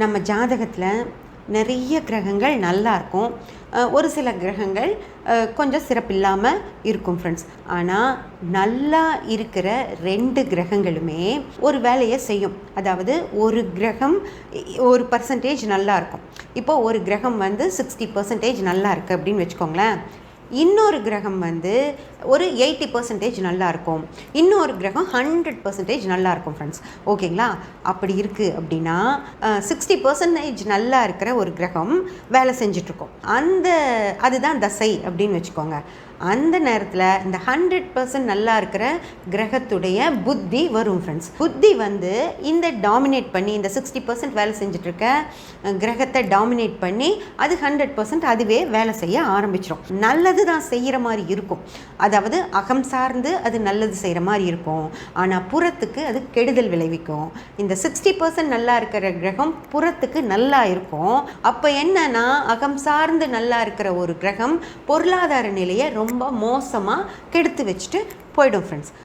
நம்ம ஜாதகத்தில் நிறைய கிரகங்கள் நல்லா இருக்கும். ஒரு சில கிரகங்கள் கொஞ்சம் சிறப்பில்லாமல் இருக்கும் ஃப்ரெண்ட்ஸ் ஆனால் நல்லா இருக்கிற ரெண்டு கிரகங்களுமே ஒரு வேலையை செய்யும். அதாவது ஒரு கிரகம் ஒரு பர்சன்டேஜ் நல்லா இருக்கும். இப்போ ஒரு கிரகம் வந்து சிக்ஸ்டி பர்சன்டேஜ் நல்லா இருக்குது அப்படின்னு வச்சுக்கோங்களேன். இன்னொரு கிரகம் வந்து ஒரு எயிட்டி பர்சன்டேஜ் நல்லாயிருக்கும். இன்னொரு கிரகம் ஹண்ட்ரட் பர்சன்டேஜ் நல்லா இருக்கும் ஃப்ரெண்ட்ஸ் ஓகேங்களா? அப்படி இருக்குது அப்படின்னா சிக்ஸ்டி பர்சன்டேஜ் நல்லா இருக்கிற ஒரு கிரகம் வேலை செஞ்சிட்ருக்கோம். அந்த அதுதான் தசை அப்படின்னு வச்சுக்கோங்க. அந்த நேரத்தில் இந்த ஹண்ட்ரட் பர்சன்ட் நல்லா இருக்கிற கிரகத்துடைய புத்தி வரும் ஃப்ரெண்ட்ஸ் புத்தி வந்து இந்த டாமினேட் பண்ணி இந்த சிக்ஸ்டி பர்சன்ட் வேலை செஞ்சுட்டு இருக்க கிரகத்தை டாமினேட் பண்ணி அது ஹண்ட்ரட் பர்சன்ட் அதுவே வேலை செய்ய ஆரம்பிச்சிடும் நல்லது தான் செய்கிற மாதிரி இருக்கும். அதாவது அகம் சார்ந்து அது நல்லது செய்கிற மாதிரி இருக்கும். ஆனால் புறத்துக்கு அது கெடுதல் விளைவிக்கும். இந்த சிக்ஸ்டி பர்சன்ட் நல்லா இருக்கிற கிரகம் புறத்துக்கு நல்லா இருக்கும். அப்போ என்னன்னா அகம் சார்ந்து நல்லா இருக்கிற ஒரு கிரகம் பொருளாதார நிலையை ரொம்ப ரொம்ப மோசமாக கெடுத்து வச்சுட்டு போயிடும் ஃப்ரெண்ட்ஸ்